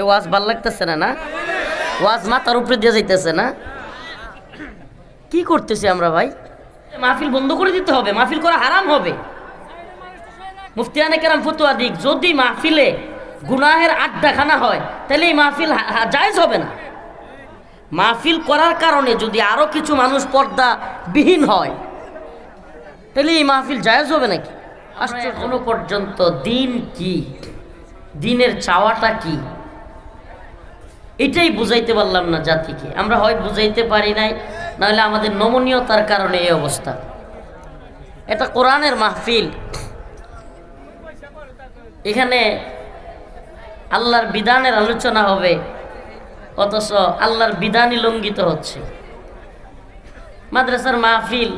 এ ওয়াজ ভালো লাগতেছে না না? ওয়াজ মাথার উপরে দিয়ে যাইতেছে না? কি করতেছি আমরা ভাই? মাহফিল বন্ধ করে দিতে হবে মাহফিল করা হারাম হবে। মুফতিয়ানে কেরাম ফতুয়া দিক যদি মাহফিলে গুনাহের আড্ডাখানা হয় তাহলে এই মাহফিল জায়েজ হবে না। মাহফিল করার কারণে যদি আরও কিছু মানুষ পর্দা বিহীন হয় তাহলে এই মাহফিল জায়েজ হবে নাকি? আসছে এখনও পর্যন্ত দিন কি? দিনের চাওয়াটা কি? এটাই বুঝাইতে পারলাম না জাতিকে। আমরা হয় বুঝাইতে পারি নাই, নাহলে আমাদের নমনীয়তার কারণে এই অবস্থা। এটা কোরআনের মাহফিল। এখানে আল্লাহর বিধানের আলোচনা হবে, অথচ আল্লাহর বিধানই লঙ্ঘিত হচ্ছে। মাদ্রাসার মাহফিল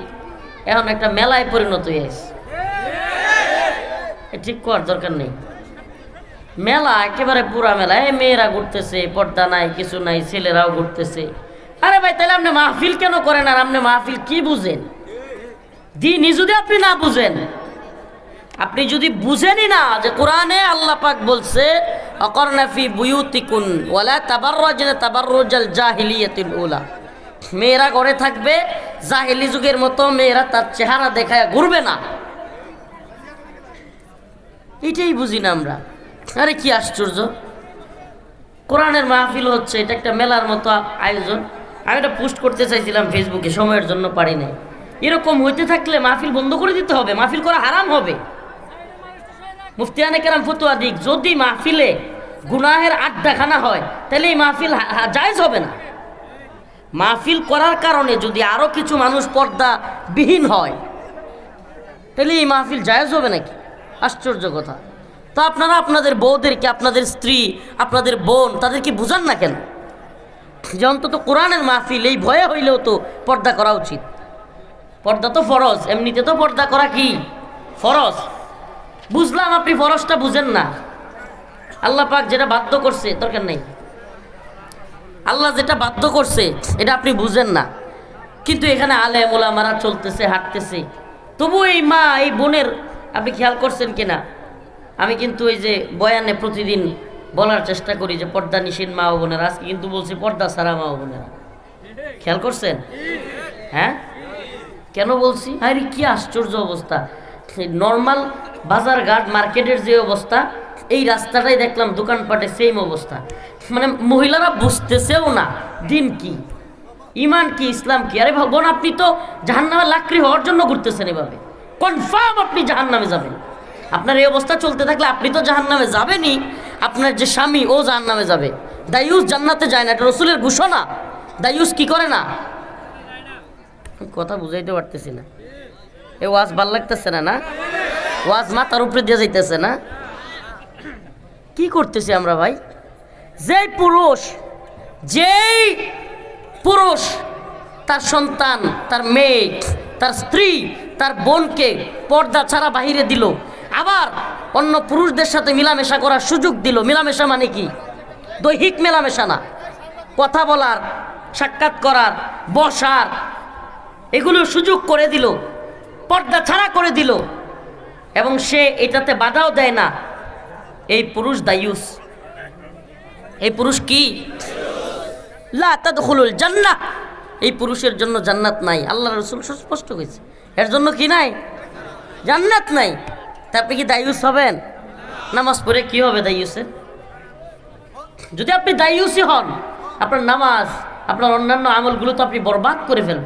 এখন একটা মেলায় পরিণত হয়েছে ঠিক করার দরকার নেই। মেলা, একেবারে পুরা মেলা। এই মেয়েরা ঘুরতেছে, পর্দা নাই, কিছু নাই, ছেলেরাও ঘুরতেছে। আরে ভাই, তাহলে আপনি মাহফিল কেন করেন আর আপনি মাহফিল কি বুঝেন? দিনই যদি আপনি না বুঝেন। আপনি যদি বুঝেনই না যে কোরআনে আল্লাহ পাক বলছে অকর্নাফি বুয়ুতিকুন, ওয়ালা তাবাররাজনা তাবাররুজাল জাহিলিয়াতিল উলা। মেয়েরা ঘরে থাকবে, জাহিলি যুগের মতো মেয়েরা তার চেহারা দেখায় ঘুরবে না। এটাই বুঝি না আমরা। আরে কি আশ্চর্য? কোরআনের মাহফিল হচ্ছে, এটা একটা মেলার মতো আয়োজন। আমি এটা পোস্ট করতে চাইছিলাম ফেসবুকে, সময়ের জন্য পারি নাই। এরকম হইতে থাকলে মাহফিল বন্ধ করে দিতে হবে, মাহফিল করা হারাম হবে। মুফতিয়ানে কেরাম ফতুয়া দিক, যদি মাহফিলে গুনাহের আড্ডাখানা হয়, তাহলে এই মাহফিল জায়েজ হবে না। মাহফিল করার কারণে যদি আরও কিছু মানুষ পর্দা বিহীন হয়, তাহলে এই মাহফিল জায়েজ হবে নাকি? আশ্চর্য কথা। তো আপনারা আপনাদের বউদেরকে, আপনাদের স্ত্রী, আপনাদের বোন, তাদেরকে বুঝান না কেন? যে অন্তত কোরআনের মাহফিল, এই ভয়ে হইলেও তো পর্দা করা উচিত। পর্দা তো ফরজ, এমনিতে তো পর্দা করা কি? ফরজ। বুঝলাম আপনি ফরজটা বুঝেন না। আল্লাহ পাক যেটা বাধ্য করছে, দরকার নেই। আল্লাহ যেটা বাধ্য করছে, এটা আপনি বুঝেন না। কিন্তু এখানে আলে মোলামারা চলতেছে, হাঁটতেছে। তবু এই মা, এই বোনের, আপনি খেয়াল করছেন কিনা? আমি কিন্তু ওই যে বয়ানে প্রতিদিন বলার চেষ্টা করি যে পর্দা নিষেধ মা ও বোনেরা, আজকে কিন্তু বলছি পর্দা সারা মা ও বোনেরা। খেয়াল করছেন? হ্যাঁ? কেন বলছি? আরে কি আশ্চর্য অবস্থা। নর্মাল বাজার ঘাট মার্কেটের যে অবস্থা, এই রাস্তাটাই দেখলাম দোকানপাটে সেম অবস্থা। মানে মহিলারা বুঝতেছেও না, দিন কি, ইমান কি, ইসলাম কি। আরে বোন, আপনি তো জাহান্নামে লাকড়ি হওয়ার জন্য ঘুরতেছেন এভাবে। কনফার্ম আপনি জাহান্নামে যাবেন। আপনার এই অবস্থা চলতে থাকলে আপনি তো জাহান্নামে যাবেনই। আপনার যে স্বামী, ও জাহান্নামে যাবে। দায়ুস জান্নাতে যায় না, এটা রসুলের ঘোষণা। দায়ুস কি করে না? কথা বুঝাইতে পারতেছি না। এ ওয়াজ ভালো লাগতেছে না না? ওয়াজ মাথার উপরে দিয়ে যাইতেছে না? কি করতেছি আমরা ভাই? যেই পুরুষ যেই পুরুষ তার সন্তান, তার মেয়ে, তার স্ত্রী, তার বোনকে পর্দা ছাড়া বাহিরে দিল আবার অন্য পুরুষদের সাথে মিলামেশা করার সুযোগ দিল। মিলামেশা মানে কি? দৈহিক মেলামেশা না। কথা বলার, সাক্ষাৎ করার, বসার, এগুলো সুযোগ করে দিল, পর্দা ছাড়া করে দিল। এবং সে এটাতে বাধাও দেয় না। এই পুরুষ দায়ুস। এই পুরুষ কি? জান্নাহ। এই পুরুষের জন্য জান্নাত নাই। আল্লাহ রসুল সুস্পষ্ট হয়েছে এর জন্য কি নাই? জান্নাত নাই। তা আপনি কি দায়ুস হবেন? নামাজ পড়ে কি হবে দায়ুসের যদি আপনি দায়ুসই হন, আপনার নামাজ, আপনার অন্যান্য আমলগুলো তো আপনি বরবাদ করে ফেলবেন।